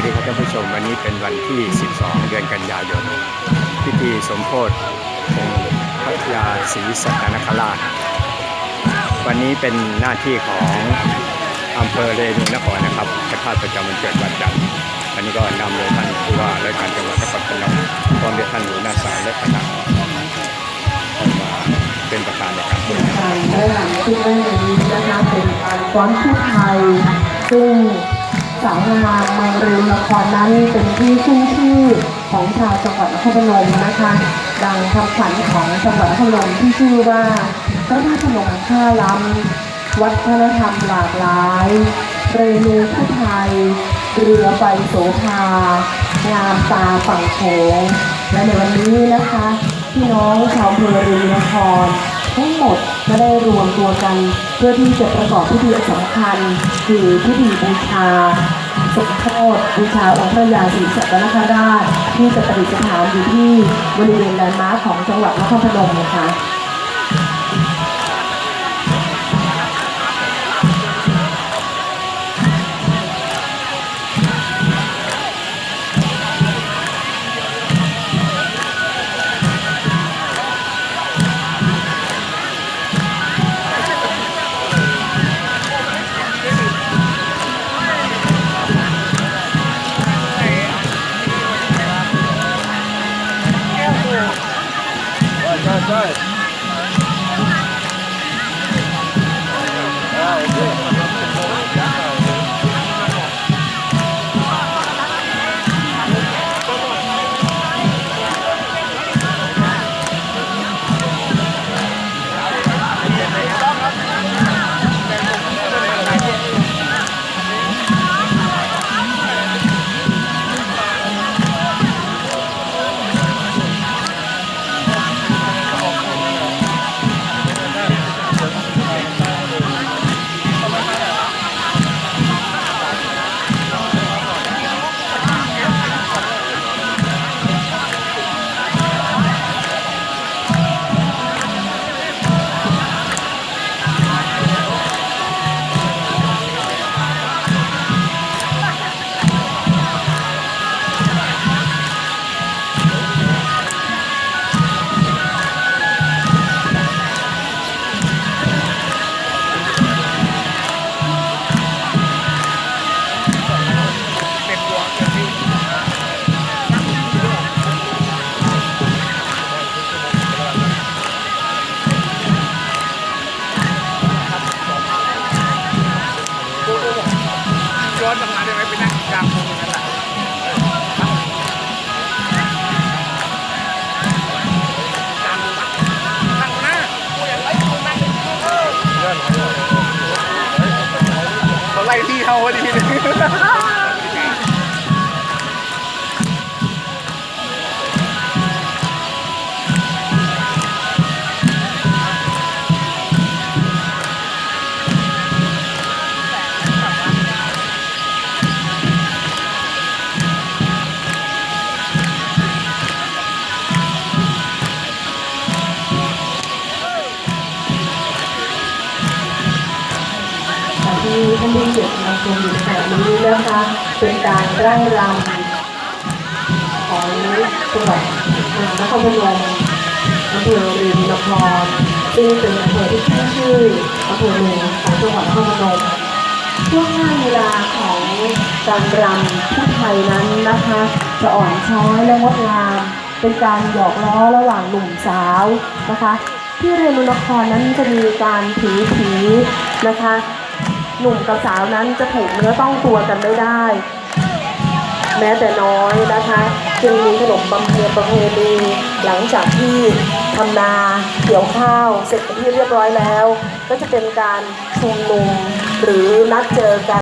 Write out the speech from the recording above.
วัสดีครับท่านผู้ชมวันนี้เป็นวันที่ 12 เดือนกันยายน พิธีสมโพธิองค์พระยาศรีสัตนคราช วันนี้เป็นหน้าที่ของอำเภอเรนูนครนะครับพระธาตุประจำวันเกิดวันจันทร์วันนี้ก็นำโดยท่านผู้ว่าราชการจังหวัดนครพนมพร้อมด้วยท่านหัวหน้าศาลและคณะออมาเป็นประธานในการพูดการได้นำขึ้นได้ในนี้นะคะเป็นการฟ้อนผู้ไทยซึ่ง สาวงามเมืองเรียนนครนั้นเป็นที่ขึ้นชื่อของชาวจังหวัดนครพนมนะคะ ดังคำขวัญของจังหวัดนครพนมที่ชื่อว่าพระธาตุพนมท่าล้ำวัฒนธรรมหลากหลาย เรนูผู้ไทย เรือใบโสภางามตาฝั่งโขงและในวันนี้นะคะ พี่น้องชาวอำเภอเรียนนคร ทั้งหมดก็ได้รวมตัวกัน เพื่อที่จะประกอบพิธีสำคัญ คือพิธีบูชาสมโภชบูชาองค์พระยาศรีสัตนคราชที่จะประดิษฐานอยู่ที่บริเวณแลนด์มาร์คของจังหวัดนครพนมนะคะ ย้ อนกลับมาได้ไหมไปนั่งกลางวงอย่างนั้นแหละกลางางหน้ากูอยากไล่กูนั่งเออเขาไล่ที่เขาพอดีเลย ที่เกียรติมาชมอยู่ในขณะนี้นะคะเป็นการร่างรำของจังหวัดนครพนมอำเภอเรียนครซึ่งเป็นอำเภอที่ขึ้นชื่ออำเภอหนึ่งของจังหวัดนครพนมช่วงหน้าเวลาของการรำผู้ไทยนั้นนะคะ จะอ่อนช้อยและงดงามเป็นการหยอกล้อระหว่างหนุ่มสาวนะคะ ที่เรียนนครนั้นจะมีการถือผีนะคะ หนุ่มกับสาวนั้นจะถูกเนื้อต้องตัวกันไม่ได้ แม้แต่น้อยนะคะ จึงมีขนมบำเพ็ญประเพณีหลังจากที่ทำนาเกี่ยวข้าวเสร็จที่เรียบร้อยแล้ว ก็จะเป็นการชุมนุมหรือนัดเจอกัน